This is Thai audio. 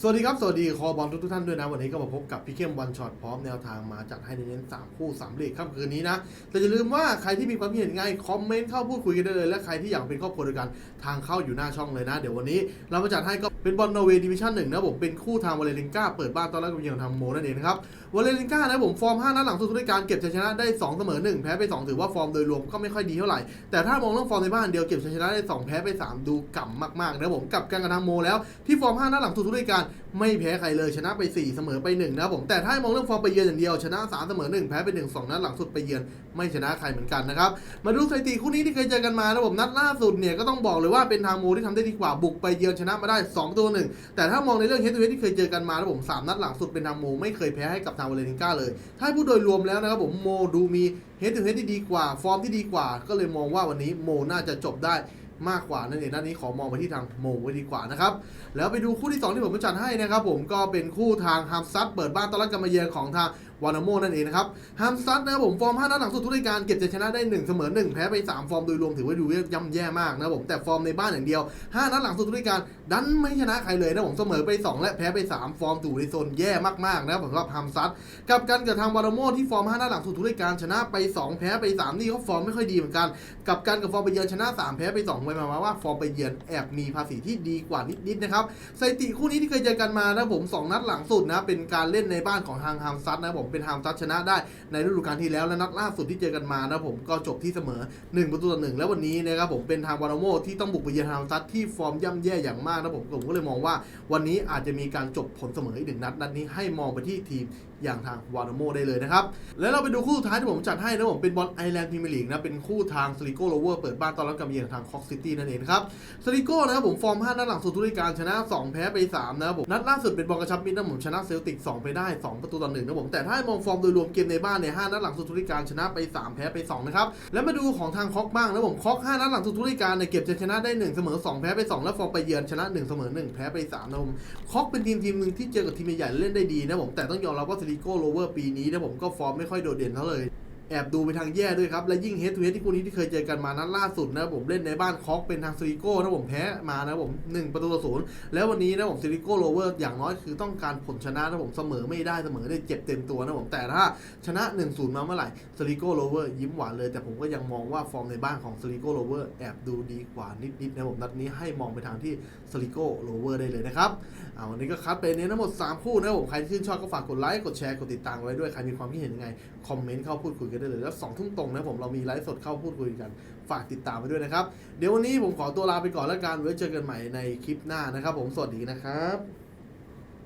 สวัสดีครับ สวัสดีคอบอลทุกทุกท่านด้วยนะ วันนี้ก็มาพบกับพี่เข้มวันช็อตพร้อมแนวทางมาจัดให้ในเน้นสามคู่สามเลขค่ำคืนนี้นะ แต่อย่าลืมว่าใครที่มีความเห็นไงคอมเมนต์เข้าพูดคุยกันได้เลย และใครที่อยากเป็นครอบครัวเดียวกันทางเข้าอยู่หน้าช่องเลยนะ เดี๋ยววันนี้เรามาจัดให้ก็เป็นบอลนอร์เวย์ดิวิชั่นหนึ่งนะผมเป็นคู่ทางวาเลริงกาเปิดบ้านต้อนรับกับเยือนทางโมนั่นเองนะครับวาเลริงกานะผมฟอร์ม5นัดหลังสุดด้วยการเก็บชัยชนะได้2เสมอ1แพ้ไป2ถือว่าฟอร์มโดยรวมก็ไม่ค่อยดีเท่าไหร่แต่ถ้ามองเรื่องฟอร์มในบ้านเดียวเก็บชัยชนะได้2แพ้ไป3ดูก่ำมากๆนะผมกับการกระทำโมแล้วที่ฟอร์ม5นัดหลังสุดด้วยการไม่แพ้ใครเลยชนะไป 4 เสมอไป1นะครับผมแต่ถ้ามองเรื่องฟอร์มไปเยือนอย่างเดียวชนะ3เสมอ1แพ้ไป1 2นัดหลังสุดไปเยือนไม่ชนะใครเหมือนกันนะครับมาดูสถิติคู่นี้ที่เคยเจอกันมานะผมนัดล่าสุดเนี่ยก็ต้องบอกเลยว่าเป็นทางโมที่ทำได้ดีกว่าบุกไปเยือนชนะมาได้2ตัวหนึ่งแต่ถ้ามองในเรื่องเฮดทูเฮดที่เคยเจอกันมานะผมสามนัดหลังสุดเป็นทางโมไม่เคยแพ้ให้กับทางวาเลนติก้าเลย ถ้าพูดโดยรวมแล้วนะครับผมโมดูมีเฮดทูเฮดที่ดีกว่า ฟอร์มที่ดีกว่า ก็เลยมองว่าวันนี้โมน่าจะจบได้ มากกว่านั่นเองด้านนี้ขอมองไปที่ทางโมไว้ดีกว่านะครับ แล้วไปดูคู่ที่ 2 ที่ผมจัดให้นะครับผมก็เป็นคู่ทางฮัมซัตเปิดบ้านต้อนรับการมาเยือนของทาง วานาโมนั่นเองนะครับฮัมซัตนะครับผมฟอร์ม5นัดหลังสุดทุกรายการเก็บชัยชนะได้ 1 เสมอ 1 แพ้ไป 3 ฟอร์มโดยรวมถือว่าดูย่ำแย่มากนะครับผมแต่ฟอร์มในบ้านอย่างเดียว 5 นัดหลังสุดทุกรายการดันไม่ชนะใครเลยนะผมเสมอไป 2 และแพ้ไป 3 ฟอร์มถูในโซนแย่มากๆนะครับสำหรับฮัมซัตกับกันกับทางวานาโมที่ฟอร์ม5นัดหลังสุดทุกรายการชนะไป 2 แพ้ไป 3 นี่เขาฟอร์มไม่ค่อยดีเหมือนกัน กับการกับฟอร์มไปเยือนชนะ 3 แพ้ไป2ไปมาว่าฟอร์มไปเยือนแอบมีภาษีที่ดีกว่านิดๆนะครับสถิติคู่นี้ที่เคยเจอกันมานะผม 2 นัดหลังสุดนะเป็นการเล่นในบ้านของทางฮามซัตนะผมเป็นฮามซัตชนะได้ในฤดูกาลที่แล้วและนัดล่าสุดที่เจอกันมานะผมก็จบที่เสมอ 1 ประตูต่อหนึ่งแล้ววันนี้นะครับผมเป็นทางวานาโมที่ต้องบุกไปเยือนฮามซัตที่ฟอร์มย่ำแย่อย่างมากนะผมผมก็เลยมองว่า วันนี้อาจจะมีการจบผลเสมออีกหนึ่งนัดนัดนี้ให้มองไปที่ทีมอย่างทางวานาโมได้เลยนะครับ แล้วเราไปดูคู่สุดท้ายที่ผมจัดให้นะผมเป็นบอลไอแลนด์พรีเมียร์ลีกนะเป็นคู่ทางสลิโกโรเวอร์เปิดบ้านต้อนรับกับเยือนทางคอกซิตี้นั่นเองครับสติโก้นะครับผมฟอร์ม 5 นัดหลังสุดทุกรายการชนะ 2 แพ้ไป 3 นะครับผมนัดล่าสุดเป็นบอลกระชับมิตรนะผมชนะเซลติก 2 ไปได้ 2 ประตูต่อหนึ่งนะผมแต่ถ้าให้มองฟอร์มโดยรวมเกมในบ้านเนี่ย5นัดหลังสุดทุกรายการชนะไป 3 แพ้ไป 2 นะครับ แล้วมาดูของทางคอกบ้างนะผมคอก5นัดหลังสุดทุกรายการเนี่ยเก็บจะชนะได้ 1 เสมอ 2 แพ้ไป 2 แล้วฟอร์มไปเยือนชนะ 1 เสมอ 1 แพ้ไป3นะผมคอกเป็นทีมทีมหนึ่งที่เจอกับทีมใหญ่เล่นได้ดีนะผมแต่ต้องยอมรับว่าสติโก้โรเวอร์ปีนี้นะผมก็ฟอร์มไม่ค่อยโดดเด่นเท่าเลย แอบดูไปทางแย่ด้วยครับ และยิ่งเฮดทูเฮดที่คู่นี้ที่เคยเจอกันมานัดล่าสุดนะผมเล่นในบ้านคอกเป็นทางซิลิโก้นะผมแพ้มานะผม1ประตูต่อศูนย์แล้ววันนี้นะผมซิลิโก้โรเวอร์อย่างน้อยคือต้องการผลชนะนะผมเสมอไม่ได้เสมอได้เจ็บเต็มตัวนะผมแต่ถ้าชนะ 1-0 มาเมื่อไหร่ซิลิโก้โรเวอร์ยิ้มหวานเลย แต่ผมก็ยังมองว่าฟอร์มในบ้านของซิลิโก้โรเวอร์แอบดูดีกว่านิดๆนะผมนัดนี้ให้มองไปทางที่ซิลิโก้โรเวอร์ได้เลยนะครับ เอาวันนี้ก็คัดไปเน้นทั้งหมด 3 คู่นะผมใครที่ชื่นชอบก็ฝากกดไลค์กดแชร์กดติดตามไว้ด้วยใครมีความคิดเห็นยังไงคอมเมนต์เข้าพูดคุยกันได้เลยแล้วสองทุ่มตรงนะผมเรามีไลฟ์สดเข้าพูดคุยกัน ฝากติดตามไปด้วยนะครับ เดี๋ยววันนี้ผมขอตัวลาไปก่อนแล้วกันไว้เจอกันใหม่ในคลิปหน้านะครับ ผมสวัสดีนะครับ